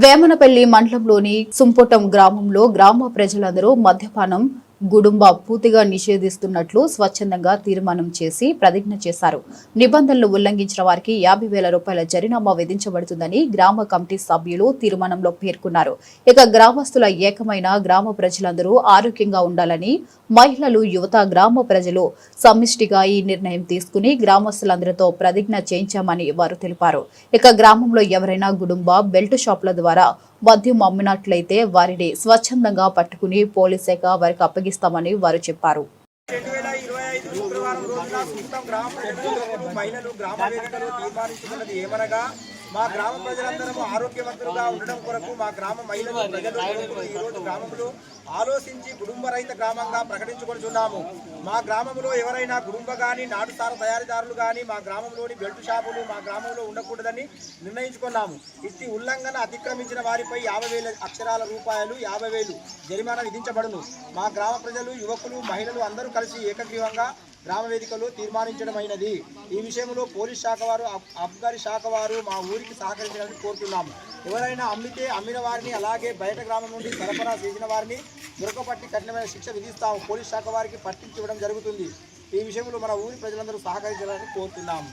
వేమనపల్లి మండలంలోని సుంపుటం గ్రామంలో గ్రామ ప్రజలందరూ మద్యపానం గుడుంబ పూర్తిగా నిషేధిస్తున్నట్లు స్వచ్ఛందంగా తీర్మానం చేసి ప్రతిజ్ఞ చేశారు. నిబంధనలు ఉల్లంఘించిన వారికి యాభై వేల రూపాయల జరినామా విధించబడుతుందని గ్రామ కమిటీ సభ్యులు తీర్మానంలో పేర్కొన్నారు. ఇక గ్రామస్తుల ఏకమైన గ్రామ ప్రజలందరూ ఆరోగ్యంగా ఉండాలని మహిళలు యువత గ్రామ ప్రజలు సమిష్టిగా ఈ నిర్ణయం తీసుకుని గ్రామస్తులందరితో ప్రతిజ్ఞ చేయించామని వారు తెలిపారు. ఇక గ్రామంలో ఎవరైనా గుడుంబ బెల్ట్ షాపుల ద్వారా మద్యం అమ్మినట్లయితే వారిని స్వచ్ఛందంగా పట్టుకుని పోలీస్ శాఖ వారికి అప్పగిస్తామని వారు చెప్పారు. రెండు వేల ఇరవై ఐదు శుక్రవారం రోజున గ్రామ ప్రజలు గ్రామ వేదికలో తీర్మానించుకున్నది ఏమనగా మా గ్రామ ప్రజలందరము ఆరోగ్యవంతులుగా ఉండడం కొరకు మా గ్రామ మహిళలు ప్రజలు యువకులు ఈ రోజు గ్రామంలో ఆలోచించి కుటుంబ రహిత గ్రామంగా ప్రకటించుకొనిచున్నాము. మా గ్రామంలో ఎవరైనా కుటుంబ కానీ నాటుసార తయారీదారులు కానీ మా గ్రామంలోని బెల్టు షాపులు మా గ్రామంలో ఉండకూడదని నిర్ణయించుకున్నాము. ఇట్టి ఉల్లంఘన అతిక్రమించిన వారిపై యాభై వేల అక్షరాల రూపాయలు యాభై వేలు జరిమానా విధించబడును. మా గ్రామ ప్రజలు యువకులు మహిళలు అందరూ కలిసి ఏకగ్రీవంగా గ్రామ వేదికలు తీర్మానించడమైనది. ఈ విషయంలో పోలీస్ శాఖ వారు అబ్గారి శాఖ వారు మా ఊరికి సహకరించాలని కోరుతున్నాము ఎవరైనా అమ్మితే అమ్మిన వారిని అలాగే బయట గ్రామం నుండి సరఫరా చేసిన వారిని దొరకపట్టి కఠినమైన శిక్ష విధిస్తాము పోలీస్ శాఖ వారికి పట్టించివ్వడం జరుగుతుంది. ఈ విషయంలో మన ఊరి ప్రజలందరూ సహకరించాలని కోరుతున్నాము